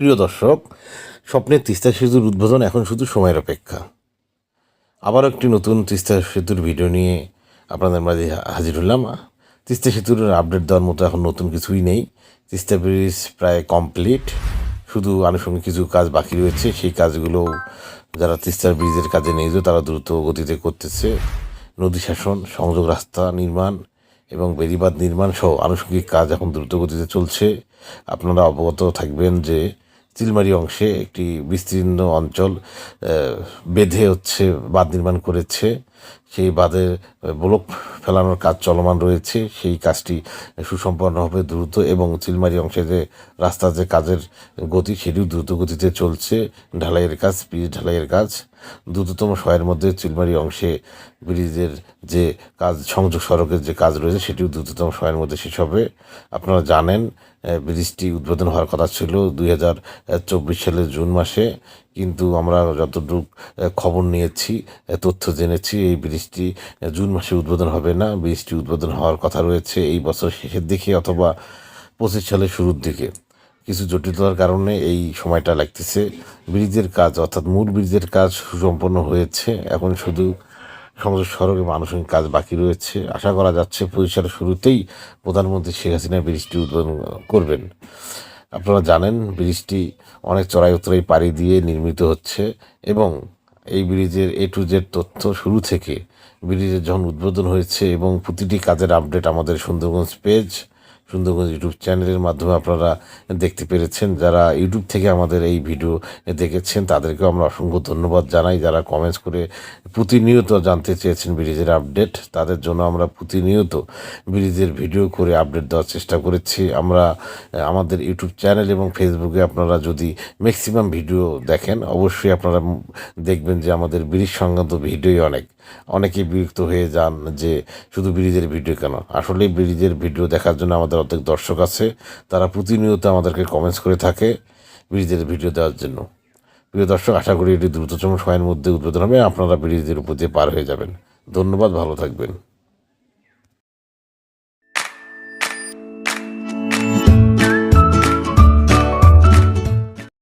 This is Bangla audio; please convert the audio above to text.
প্রিয় দর্শক, স্বপ্নের তিস্তা সেতুর উদ্বোধন এখন শুধু সময়ের অপেক্ষা। আবার একটি নতুন তিস্তা সেতুর ভিডিও নিয়ে আপনাদের মাঝে হাজির হলাম। তিস্তা সেতুর আপডেট দেওয়ার মতো এখন নতুন কিছুই নেই। তিস্তা ব্রিজ প্রায় কমপ্লিট। শুধু আনুষঙ্গিক কিছু কাজ বাকি রয়েছে। সেই কাজগুলো যারা তিস্তার ব্রিজের কাজে নিয়োজিত, তারা দ্রুত গতিতে করতেছে। নদী শাসন, সংযোগ রাস্তা নির্মাণ এবং বেড়িবাঁধ নির্মাণ সহ আনুষঙ্গিক কাজ এখন দ্রুত গতিতে চলছে। আপনারা অবগত থাকবেন যে চিলমারি অংশে একটি বিস্তীর্ণ অঞ্চল বেঁধে হচ্ছে, বাঁধ নির্মাণ করেছে। সেই বাঁধের ব্লক ফেলানোর কাজ চলমান রয়েছে। সেই কাজটি সুসম্পন্ন হবে দ্রুত এবং চিলমারি অংশে যে রাস্তার যে কাজের গতি, সেটিও দ্রুত গতিতে চলছে। ঢালাইয়ের কাজ, পিচ ঢালাইয়ের কাজ। দ্রুততম সময়ের মধ্যে চিলমারি অংশে ব্রিজের যে কাজ, সংযোগ সড়কের যে কাজ রয়েছে, সেটিও দ্রুততম সময়ের মধ্যে শেষ হবে। আপনারা জানেন ব্রিজটি উদ্বোধন হওয়ার কথা ছিল দুই হাজার চব্বিশ সালের জুন মাসে। কিন্তু আমরা যতটুকু খবর নিয়েছি তথ্য জেনেছি, এই ব্রিজটি জুন মাসে উদ্বোধন হবে না। ব্রিজটি উদ্বোধন হওয়ার কথা রয়েছে এই বছর শেষের দিকে অথবা পঁচিশ সালের শুরুর দিকে। কিছু জটিলতার কারণে এই সময়টা লাগতেছে। ব্রিজের কাজ, অর্থাৎ মূল ব্রিজের কাজ সুসম্পন্ন হয়েছে। এখন শুধু সংযোগ সড়কে আনুষঙ্গিক কাজ বাকি রয়েছে। আশা করা যাচ্ছে পঁচিশ শুরুতেই প্রধানমন্ত্রী শেখ হাসিনা ব্রিজটি উদ্বোধন করবেন। আপনারা জানেন, ব্রিজটি অনেক চড়াই উতরাই পাড়ি দিয়ে নির্মিত হচ্ছে এবং এই ব্রিজের এ টু জেড তথ্য শুরু থেকে ব্রিজের যখন উদ্বোধন হয়েছে এবং প্রতিটি কাজের আপডেট আমাদের সুন্দরগঞ্জ পেজ সুন্দরগঞ্জ ইউটিউব চ্যানেলের মাধ্যমে আপনারা দেখতে পেরেছেন। যারা ইউটিউব থেকে আমাদের এই ভিডিও দেখেছেন, তাদেরকেও আমরা অসংখ্য ধন্যবাদ জানাই। যারা কমেন্টস করে প্রতিনিয়ত জানতে চেয়েছেন ব্রিজের আপডেট। তাদের জন্য আমরা প্রতিনিয়ত ব্রিজের ভিডিও করে আপডেট দেওয়ার চেষ্টা করেছি। আমরা আমাদের ইউটিউব চ্যানেল এবং ফেসবুকে আপনারা যদি ম্যাক্সিমাম ভিডিও দেখেন, অবশ্যই আপনারা দেখবেন যে আমাদের ব্রিজ সংক্রান্ত ভিডিওই অনেক। অনেকে বিরক্ত হয়ে যান যে শুধু ব্রিজের ভিডিও কেন? আসলে ব্রিজের ভিডিও দেখার জন্য আমাদের অর্ধেক দর্শক আছে। তারা প্রতিনিয়ত আমাদেরকে কমেন্টস করে থাকে ব্রিজের ভিডিও দেওয়ার জন্য। প্রিয় দর্শক, আশা করি এটি দ্রুততম সময়ের মধ্যে উদ্বোধন হবে। আপনারা ব্রিজের উপর দিয়ে পার হয়ে যাবেন। ধন্যবাদ, ভালো থাকবেন।